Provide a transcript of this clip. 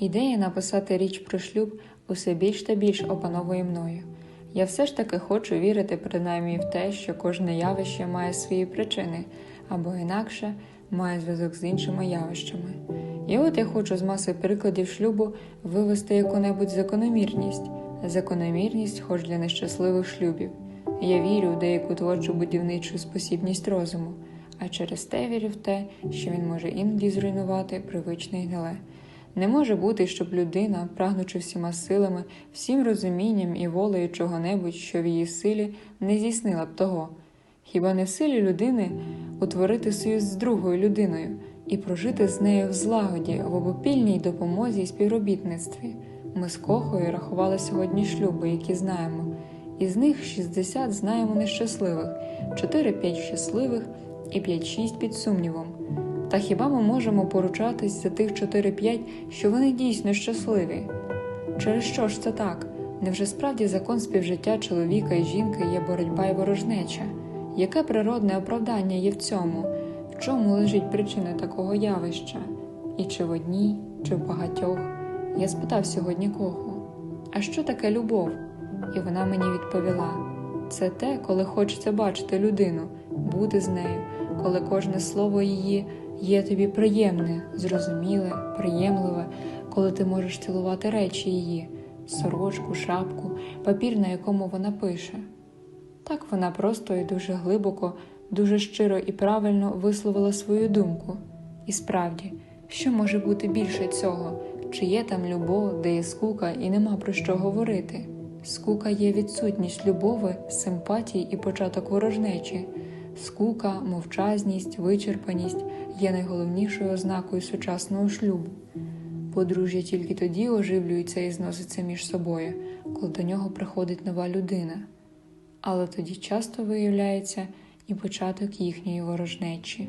Ідея написати річ про шлюб усе більш та більш опановує мною. Я все ж таки хочу вірити принаймні в те, що кожне явище має свої причини, або інакше має зв'язок з іншими явищами. І от я хочу з маси прикладів шлюбу вивести яку-небудь закономірність, закономірність хоч для нещасливих шлюбів. Я вірю в деяку творчу будівничу спосібність розуму, а через те вірю в те, що він може іноді зруйнувати привичне гниле. Не може бути, щоб людина, прагнучи всіма силами, всім розумінням і волею чого-небудь, що в її силі, не здійснила б того. Хіба не в силі людини утворити союз з другою людиною і прожити з нею в злагоді, в обопільній допомозі і співробітництві? Ми з Кохою рахували сьогодні шлюби, які знаємо. Із них 60 знаємо нещасливих, 4-5 щасливих і 5-6 під сумнівом. Та хіба ми можемо поручатись за тих 4-5, що вони дійсно щасливі? Через що ж це так? Невже справді закон співжиття чоловіка і жінки є боротьба і ворожнеча? Яке природне оправдання є в цьому? В чому лежить причина такого явища? І чи в одній, чи в багатьох? Я спитав сьогодні Коху, а що таке любов? І вона мені відповіла: це те, коли хочеться бачити людину, бути з нею, коли кожне слово її є тобі приємне, зрозуміле, приємливе, коли ти можеш цілувати речі її, сорочку, шапку, папір, на якому вона пише. Так вона просто і дуже глибоко, дуже щиро і правильно висловила свою думку. І справді, що може бути більше цього? Чи є там любов, де є скука і нема про що говорити? Скука є відсутність любови, симпатії і початок ворожнечі. Скука, мовчазність, вичерпаність є найголовнішою ознакою сучасного шлюбу. Подружжя тільки тоді оживлюється і зноситься між собою, коли до нього приходить нова людина. Але тоді часто виявляється і початок їхньої ворожнечі.